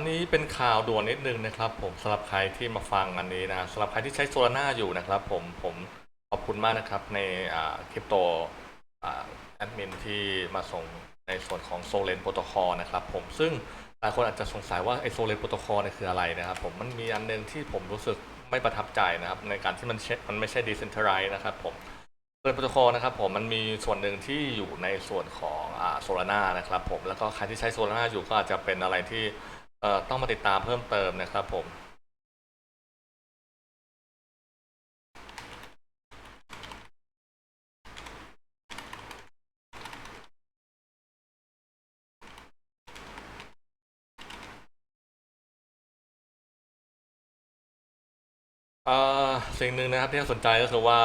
นนี้เป็นข่าวด่วนนิดนึงนะครับผมสำหรับใครที่มาฟังอันนี้นะสำหรับใครที่ใช้โซลาร่าอยู่นะครับผมผมขอบคุณมากนะครับในคริปโตแอดมินที่มาส่งในส่วนของโซเลนโปรโตคอลนะครับผมซึ่งหลายคนอาจจะสงสัยว่าไอโซเลนโปรโตคอลเนี่ยคืออะไรนะครับผมมันมีอันหนึงที่ผมรู้สึกไม่ประทับใจนะครับในการที่มันเชมันไม่ใช่ decentralized นะครับผมโซลโปรโตคอลนะครับผมมันมีส่วนหนึ่งที่อยู่ในส่วนของโซลาร่านะครับผมแล้วก็ใครที่ใช้โซลาร่าอยู่ก็อาจจะเป็นอะไรที่ เอ่อต้องมาติดตามเพิ่มเติมนะครับผม เอ่อสิ่งหนึ่งนะครับที่น่าสนใจก็คือว่า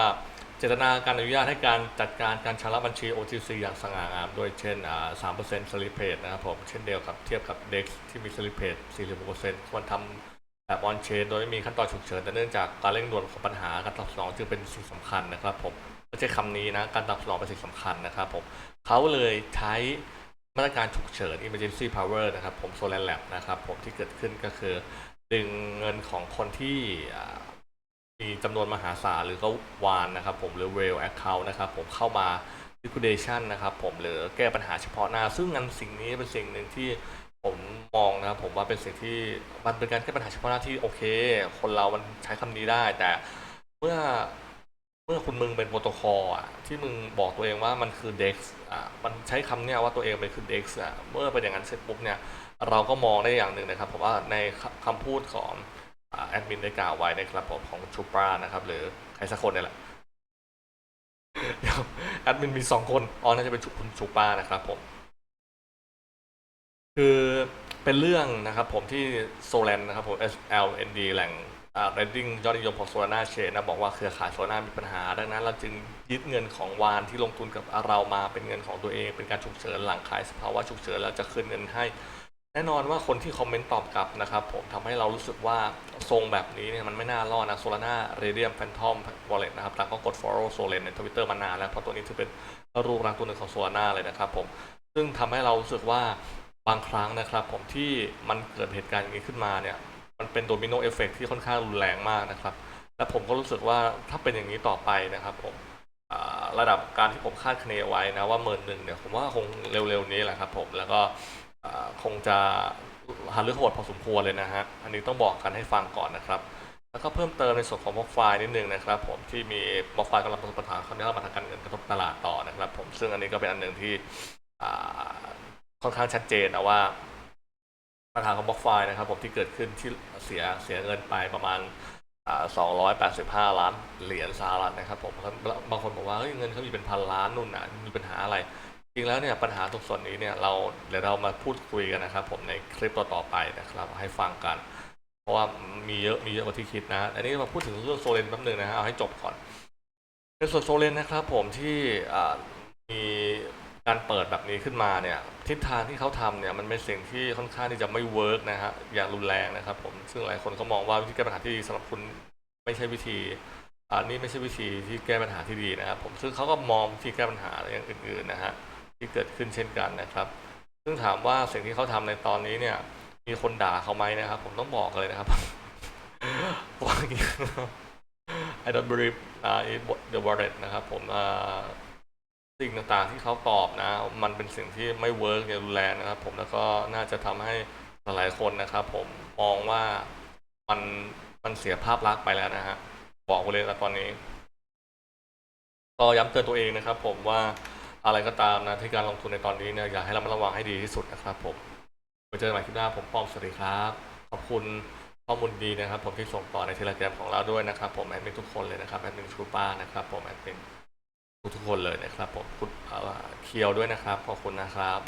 เจตนาการอนุญาตให้การจัดการการชำระบัญชี OTC อย่างสง่างาม โดยเช่นอ่า3% slip rate นะครับผม เช่นเดียวกับเทียบกับ DEX ที่มี slip rate 46%ควรทำแบบออนเชนโดยไม่มีขั้นตอนฉุกเฉินแต่เนื่องจากการเร่งด่วนของปัญหาการตอบสนองจึงเป็นสิ่งสำคัญนะครับผมไม่ใช่คำนี้นะ การตอบสนองเป็นสิ่งสำคัญนะครับผมเขาเลยใช้มาตรการฉุกเฉิน emergency power นะครับผม Solar Lab นะครับผมที่เกิดขึ้นก็คือดึงเงินของคนที่ มีจำนวนมหาศาลหรือก็วานนะครับผมหรือ whale account นะครับผมเข้ามา liquidation นะครับผมหรือแก้ปัญหาเฉพาะหน้า ซึ่งอันสิ่งนี้เป็นสิ่งหนึ่งที่ผมมองนะครับผมว่าเป็นสิ่งที่มันเป็นการแก้ปัญหาเฉพาะหน้าที่โอเค คนเรามันใช้คำนี้ได้ แต่เมื่อเมื่อคุณมึงเป็นโปรโตคอลอะที่มึงบอกตัวเองว่ามันคือ DEX อะมันใช้คำเนี้ยว่าตัวเองเป็นคือ DEX อะเมื่อเป็นอย่างนั้นเสร็จปุ๊บเนี่ยเราก็มองได้อย่างหนึ่งนะครับผมว่าในคำพูดของ แอดมินได้กล่าวไว้นะครับผมของชูปรานะครับหรือใครสักคนเนี่ยแหละแอดมินมีสองคนอ๋อน่าจะเป็นคุณชูปรานะครับผม คือเป็นเรื่องนะครับผมที่โซแลนนะครับผม SLND แหล่งอ่า rating ยอดนิยมของโซลาร่าเชนนะบอกว่าเครือข่ายโซลาร่ามีปัญหา ดังนั้นเราจึงยึดเงินของวานที่ลงทุนกับเรามาเป็นเงินของตัวเอง เป็นการฉุกเฉินหลังขายสภาวะฉุกเฉินแล้วจะคืนเงินให้ แน่นอนว่าคนที่คอมเมนต์ตอบกลับนะครับผมทำให้เรารู้สึกว่าทรงแบบนี้เนี่ยมันไม่น่ารอดนะโซลาร่าเรเดียมแฟนทอมวอลเล็ตนะครับต่างก็กด follow โซเลนในทวิตเตอร์มานานแล้วเพราะตัวนี้ถือเป็นรูปรักตัวหนึ่งของโซลาร่าเลยนะครับผมซึ่งทำให้เรารู้สึกว่าบางครั้งนะครับผมที่มันเกิดเหตุการณ์อย่างนี้ขึ้นมาเนี่ยมันเป็นโดมิโนเอฟเฟกที่ค่อนข้างรุนแรงมากนะครับและผมก็รู้สึกว่าถ้าเป็นอย่างนี้ต่อไปนะครับผมระดับการที่ผมคาดคะเนไว้นะว่าหมื่นหนึ่งเนี่ยผมว่าคงเร็วๆนี้แหละครับผมแล้วก็ คงจะหาเรื่องโหดพอสมควรเลยนะฮะ อันนี้ต้องบอกกันให้ฟังก่อนนะครับ แล้วก็เพิ่มเติมในส่วนของบล็อกไฟล์นิดนึงนะครับ ผมที่มีบล็อกไฟล์กำลังประสบปัญหาคราวนี้เรามาทางการเงินกระทบตลาดต่อนะครับ ผมซึ่งอันนี้ก็เป็นอันหนึ่งที่ค่อนข้างชัดเจนนะว่าปัญหาของบล็อกไฟล์นะครับผมที่เกิดขึ้นที่เสียเสียเงินไปประมาณสองร้อยแปดสิบห้าล้านเหรียญสหรัฐนะครับผมบางคนบอกว่าเฮ้ยเงินเขามีเป็นพันล้านนู่นน่ะมีปัญหาอะไร จริงแล้วเนี่ยปัญหาตรงส่วนนี้เนี่ยเราเดี๋ยวเรามาพูดคุยกันนะครับ ผมในคลิปต่อๆไปนะครับให้ฟังกัน เพราะว่ามีเยอะมีเยอะกว่าที่คิดนะอันนี้มาพูดถึงเรื่องโซเลนแป๊บนึงนะฮะเอาให้จบก่อนในส่วนโซเลนนะครับ ผมที่มีการเปิดแบบนี้ขึ้นมาเนี่ยทิศทางที่เขาทำเนี่ยมันเป็นสิ่งที่ค่อนข้างที่จะไม่เวิร์กนะฮะอย่างรุนแรงนะครับผมซึ่งหลายคนก็มองว่าวิธีแก้ปัญหาที่ดีสำหรับคุณไม่ใช่วิธีอ่านี่ไม่ใช่วิธีที่แก้ปัญหาที่ดีนะครับผมซึ่งเขาก็มองวิธีแก้ปัญหาอย่างอื่นๆนะฮะ ที่เกิดขึ้นเช่นกันนะครับ ซึ่งถามว่าสิ่งที่เขาทำในตอนนี้เนี่ย มีคนด่าเขาไหมนะครับ ผมต้องบอกเลยนะครับว่า I don't believe uh, the wallet นะครับ ผมสิ่งต่างๆที่เขาตอบนะ มันเป็นสิ่งที่ไม่เวิร์กอย่างรุนแรงนะครับ ผมแล้วก็น่าจะทำให้หลายคนนะครับ ผมมองว่ามันมันเสียภาพลักษณ์ไปแล้วนะฮะบอกไว้เลยนะตอนนี้ ก็ย้ำเตือนตัวเองนะครับ ผมว่า อะไรก็ตามนะที่การลงทุนในตอนนี้เนี่ยอยากให้เรามาระวังให้ดีที่สุดนะครับผมไปเจอกันใหม่คลิปหน้าผมป้อมสวัสดีครับ ขอบคุณข้อมูลดีนะครับ ผมที่ส่งต่อในเทเลแกรมของเราด้วยนะครับ ผมแอดมินทุกคนเลยนะครับแอดมินชูป้านะครับ ผมแอดมินทุกๆคนเลยนะครับ ผมคุณเออเคียวด้วยนะครับขอบคุณนะครับ